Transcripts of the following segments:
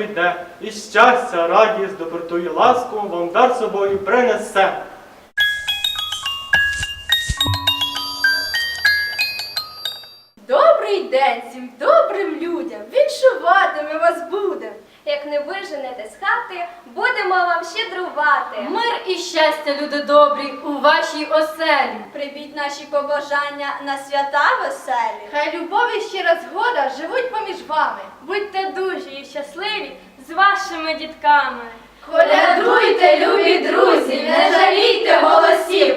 йде, і щастя, радість, доброту і ласку вам дар собою принесе. Добрий день всім добрим людям! Віншувати ми вас будем! Як не виженете з хати, будемо вам щедрувати. Мир і щастя, люди добрі, у вашій оселі. Прибіть наші побажання на свята веселі. Хай любов і щира згода живуть поміж вами. Будьте дужі і щасливі з вашими дітками. Колядуйте, любі друзі, не жалійте голосів.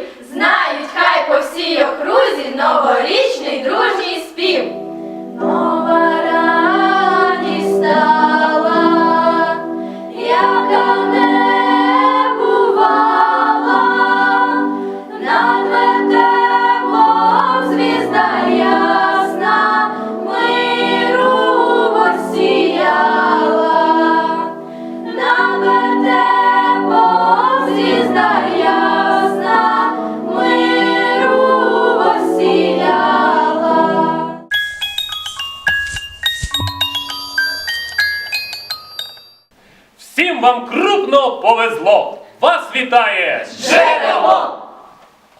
Вам крупно повезло! Вас вітає джерело!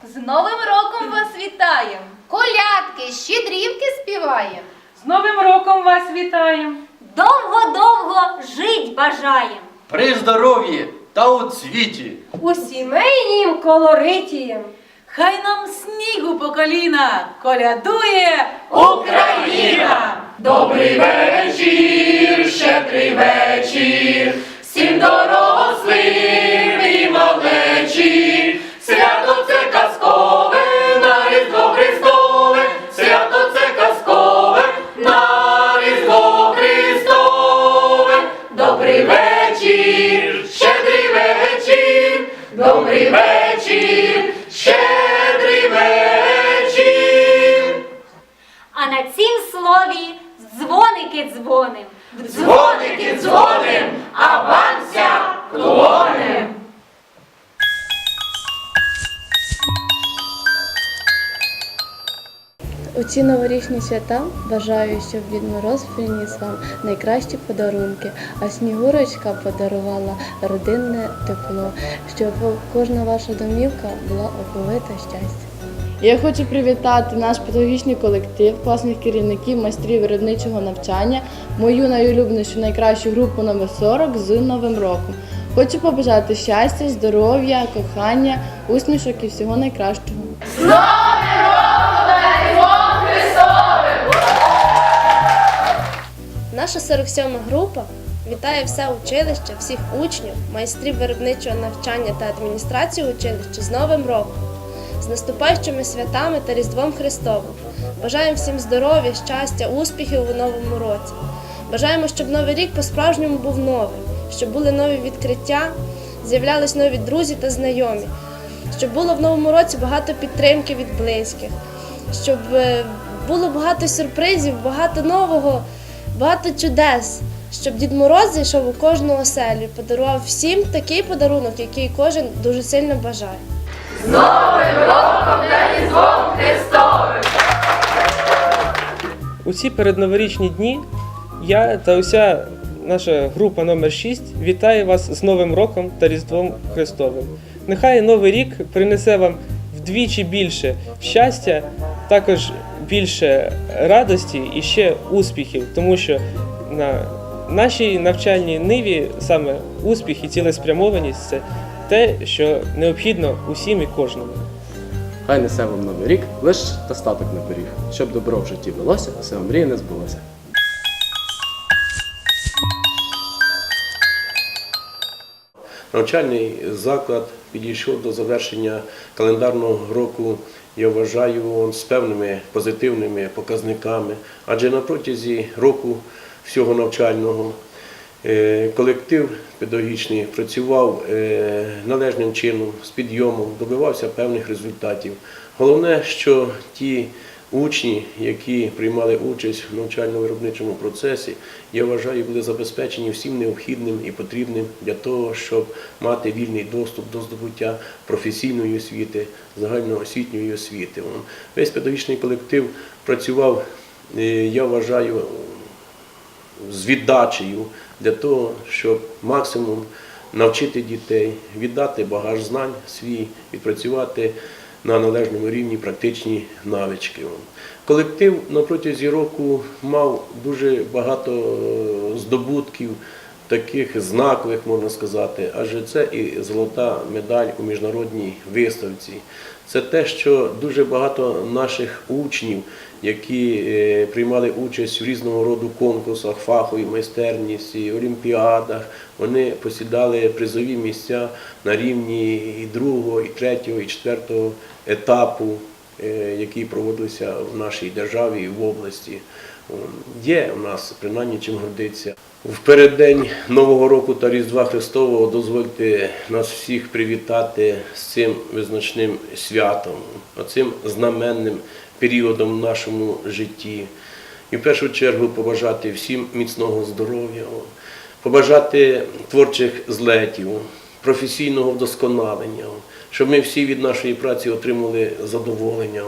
З Новим роком вас вітаєм! Колядки, щедрівки співаєм. З Новим роком вас вітаємо! Довго-довго жить бажаєм. При здоров'ї та у цвіті. У сімейнім колориті. Хай нам снігу по коліна колядує Україна! Добрий вечір, щедрий вечір, всім дорослим і малечі. Свято це казкове, на Різдво Христове, свято це казкове, на Різдво Христове. Добрий вечір, щедрий вечір, добрий вечір, щедрий вечір. А на цім слові дзвоники дзвоним. Дзвоники дзвоним, а вся клоним. У ці новорічні свята бажаю, щоб Дід Мороз приніс вам найкращі подарунки, а Снігурочка подарувала родинне тепло, щоб кожна ваша домівка була оповита щастя. Я хочу привітати наш педагогічний колектив, класних керівників, майстрів виробничого навчання, мою найулюбленішу найкращу групу номер 40 з Новим роком. Хочу побажати щастя, здоров'я, кохання, усмішок і всього найкращого. Наша 47 група вітає все училище, всіх учнів, майстрів виробничого навчання та адміністрацію училища з Новим роком, з наступаючими святами та Різдвом Христовим. Бажаємо всім здоров'я, щастя, успіхів у новому році. Бажаємо, щоб новий рік по-справжньому був новим, щоб були нові відкриття, з'являлись нові друзі та знайомі, щоб було в новому році багато підтримки від близьких, щоб е, було багато сюрпризів, багато нового, багато чудес, щоб Дід Мороз зайшов у кожну оселю подарував всім такий подарунок, який кожен дуже сильно бажає. У ці передноворічні дні я та уся наша група номер 6 вітає вас з Новим роком та Різдвом Христовим. Нехай новий рік принесе вам вдвічі більше щастя, також більше радості і ще успіхів, тому що на нашій навчальній ниві саме успіх і цілеспрямованість це те, що необхідно усім і кожному. Хай несе вам новий рік, лиш достаток на поріг, щоб добро в житті велося, все мрії не збулося. Навчальний заклад підійшов до завершення календарного року, я вважаю, з певними позитивними показниками, адже на протязі року всього навчального колектив педагогічний працював е, належним чином, з підйомом, добивався певних результатів. Головне, що ті учні, які приймали участь в навчально-виробничому процесі, я вважаю, були забезпечені всім необхідним і потрібним для того, щоб мати вільний доступ до здобуття професійної освіти, загальноосвітньої освіти. Весь педагогічний колектив працював, е, я вважаю, з віддачею для того, щоб максимум навчити дітей, віддати багаж знань свій, відпрацювати на належному рівні практичні навички. Колектив на протязі року мав дуже багато е, здобутків, таких знакових, можна сказати, адже це і золота медаль у міжнародній виставці. Це те, що дуже багато наших учнів, які е, приймали участь в різного роду конкурсах, фаховій майстерності, олімпіадах, вони посідали призові місця на рівні і другого, і третього, і четвертого етапу, е, які проводилися в нашій державі і в області. О, Є у нас принаймні чим гордитися. В переддень Нового року та Різдва Христового дозвольте нас всіх привітати з цим визначним святом, оцим знаменним періодом в нашому житті. І в першу чергу побажати всім міцного здоров'я, побажати творчих злетів, професійного вдосконалення, щоб ми всі від нашої праці отримали задоволення,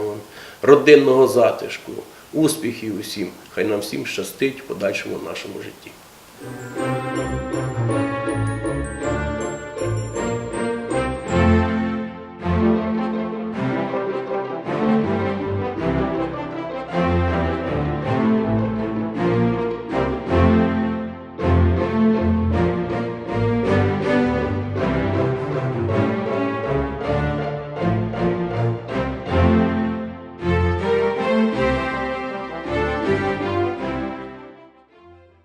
родинного затишку, успіхів усім. Хай нам всім щастить в подальшому нашому житті.